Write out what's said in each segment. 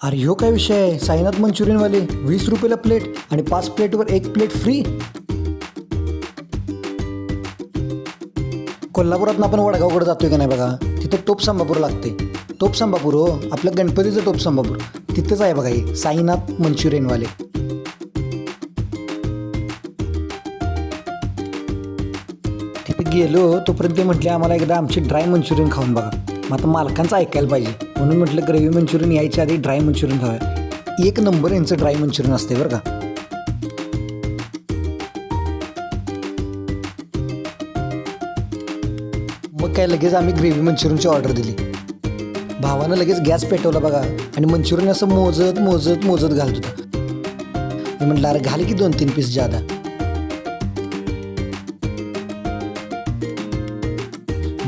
अरे ह्यो काय विषय आहे? साईनाथ मंचुरियनवाले वीस रुपयाला प्लेट आणि पाच प्लेटवर एक प्लेट फ्री कोल्हापुरात आपण वडगावकडे जातोय का नाही बघा? तिथं टोप संभापूर लागते टोप संभापूर हो. आपलं गणपतीचं टोप संभापूर. तिथंच आहे बघा हे साईनाथ मंचुरियनवाले. तिथे गेलो तोपर्यंत ते म्हटले आम्हाला एकदा आमची ड्राय मंचुरियन खाऊन बघा. मग आता मालकांचं ऐकायला पाहिजे. म्हणून म्हटलं ग्रेव्ही मंचुरियन यायच्या आधी ड्राय मंचुरियन खाऊया. एक नंबर यांचं ड्राय मंचुरियन असते बरं का. मग काय लगेच आम्ही ग्रेव्ही मंचुरियनची ऑर्डर दिली. भावानं लगेच गॅस पेटवला बघा आणि मंचुरियन असं मोजत मोजत मोजत घालत होता. मी म्हटलं अरे घाल की दोन तीन पीस जादा.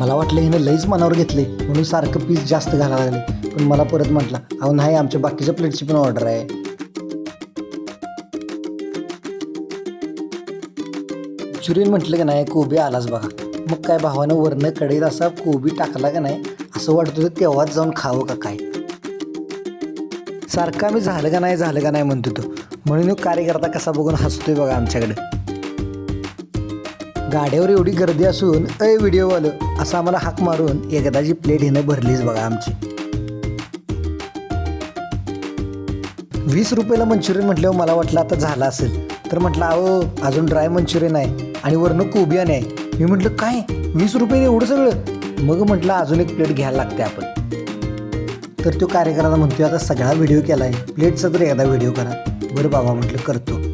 मला वाटलं हिनं लईच मनावर घेतले म्हणून सारखं पीस जास्त घालायला लागले. पण मला परत म्हटलं अहो नाही आमच्या बाकीच्या प्लेटची पण ऑर्डर आहे. मंचुरियन म्हटलं का नाही कोबी आलाच बघा. मग काय भावानं वरनं कढईत असा कोबी टाकला का नाही असं वाटत होतं तेव्हाच जाऊन खावं का काय. सारखं आम्ही झालं का नाही झालं का नाही म्हणतो तो म्हणून कार्यकर्ता कसा बघून हसतोय बघा आमच्याकडे. गाड्यावर एवढी गर्दी असून अय व्हिडिओवालं असं आम्हाला हाक मारून एकदाची प्लेट हिनं भरलीच बघा आमची. वीस रुपयाला मंचुरियन म्हटल्यावर मला वाटलं आता झालं असेल. तर म्हटलं अहो अजून ड्राय मंचुरियन आहे आणि वरनं कोबियान आहे. मी म्हटलं काय? वीस रुपये एवढं सगळं? मग म्हटलं अजून एक प्लेट घ्यायला लागते आपण. तर तो कार्यकर्ता म्हणतोय आता सगळा व्हिडिओ केला आहे प्लेटचा तर एकदा व्हिडिओ करा. बरं बाबा म्हटलं करतो.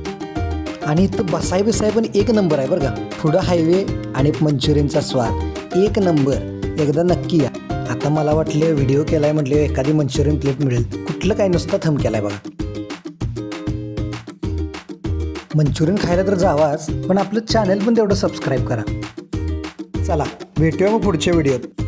आणि इथं बसाय बिसाय पण एक नंबर आहे बरं का. पुढं हायवे आणि मंचुरियनचा स्वाद. एक नंबर. एकदा नक्की या. आता मला वाटलं व्हिडिओ केलाय म्हटलं एखादी मंचुरियन प्लेट मिळेल. कुठलं काय नुसतं थम केलाय बघा. मंचुरियन खायला तर जावाच पण आपलं चॅनल पण तेवढं सबस्क्राईब करा. चला भेटूया मग पुढच्या व्हिडिओत